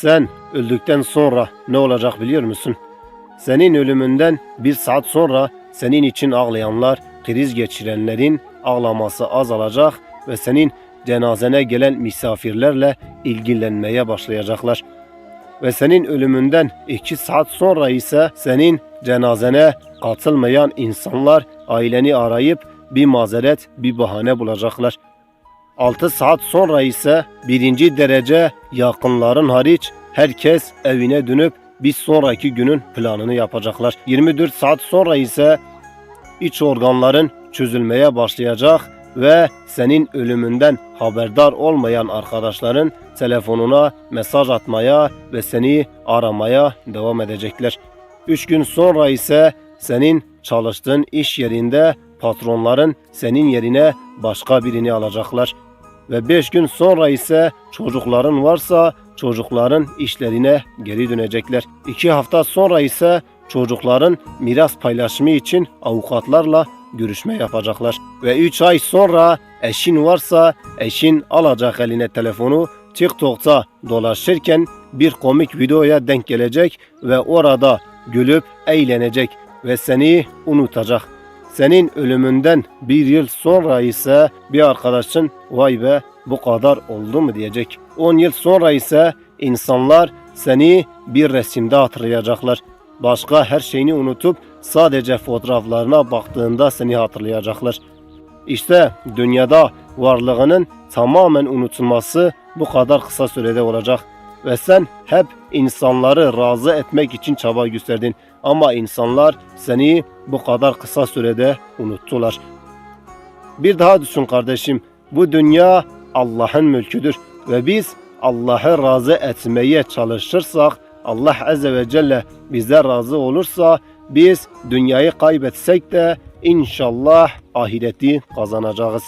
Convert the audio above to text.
Sen öldükten sonra ne olacak biliyor musun? Senin ölümünden bir saat sonra senin için ağlayanlar, kriz geçirenlerin ağlaması azalacak ve senin cenazene gelen misafirlerle ilgilenmeye başlayacaklar. Ve senin ölümünden iki saat sonra ise senin cenazene katılmayan insanlar aileni arayıp bir mazeret, bir bahane bulacaklar. 6 saat sonra ise birinci derece yakınların hariç herkes evine dönüp bir sonraki günün planını yapacaklar. 24 saat sonra ise iç organların çözülmeye başlayacak ve senin ölümünden haberdar olmayan arkadaşların telefonuna mesaj atmaya ve seni aramaya devam edecekler. 3 gün sonra ise senin çalıştığın iş yerinde patronların senin yerine başka birini alacaklar. Ve 5 gün sonra ise çocukların varsa çocukların işlerine geri dönecekler. 2 hafta sonra ise çocukların miras paylaşımı için avukatlarla görüşme yapacaklar. Ve 3 ay sonra eşin varsa eşin alacak eline telefonu TikTok'ta dolaşırken bir komik videoya denk gelecek ve orada gülüp eğlenecek ve seni unutacak. Senin ölümünden bir yıl sonra ise bir arkadaşın vay be bu kadar oldu mu diyecek. 10 yıl sonra ise insanlar seni bir resimde hatırlayacaklar. Başka her şeyini unutup sadece fotoğraflarına baktığında seni hatırlayacaklar. İşte dünyada varlığının tamamen unutulması bu kadar kısa sürede olacak. Ve sen hep insanları razı etmek için çaba gösterdin. Ama insanlar seni bu kadar kısa sürede unuttular. Bir daha düşün kardeşim. Bu dünya Allah'ın mülküdür. Ve biz Allah'ı razı etmeye çalışırsak, Allah Azze ve Celle bize razı olursa, biz dünyayı kaybetsek de inşallah ahireti kazanacağız.